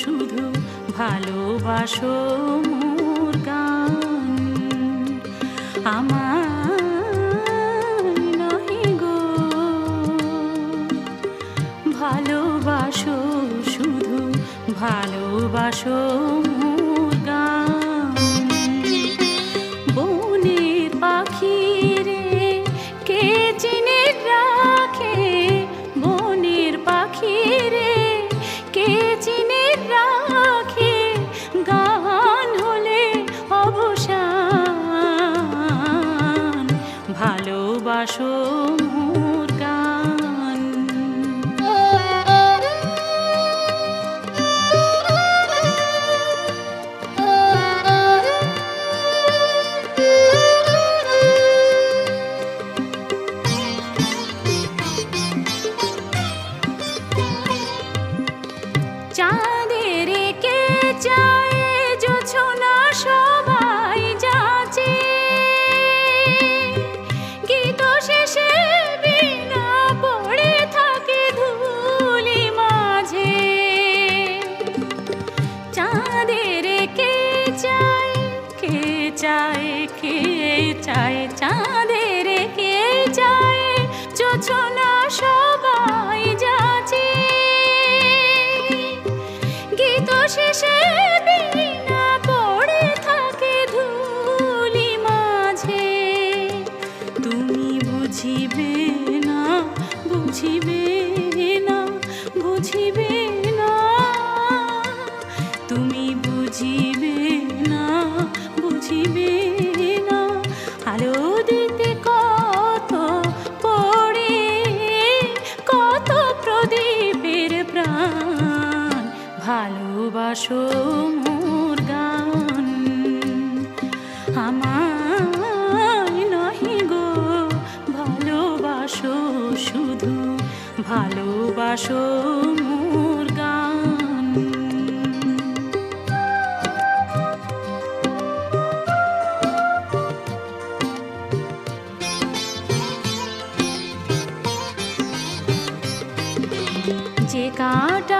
শুধু ভালোবাসো মোর গান। আমার ভালোবাসো চায়, কে চায়, চাঁদের কে চায়? জোছনা সবাই যাচে গীত শেষে বিনা পড়ে থাকে ধুলি মাঝে। তুমি বুঝিবে না বুঝিবে না, বুঝিবে ভালোবাসো মোর গান আমায় নহি গো ভালোবাসো শুধু ভালোবাসো মোর গান যে কাঁটালা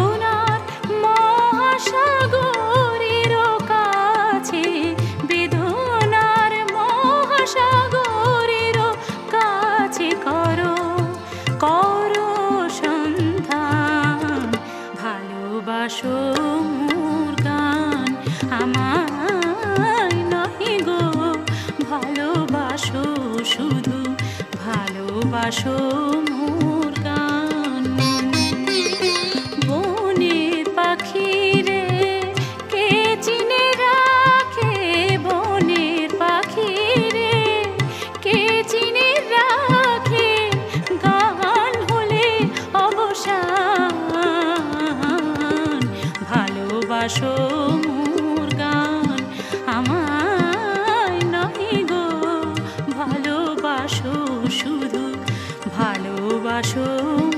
আমায় নহে গো, ভালোবাসো শুধু, ভালোবাসো গান বনের পাখি রে রাখে? বনের পাখি রে গান ভালোবাসো আসো।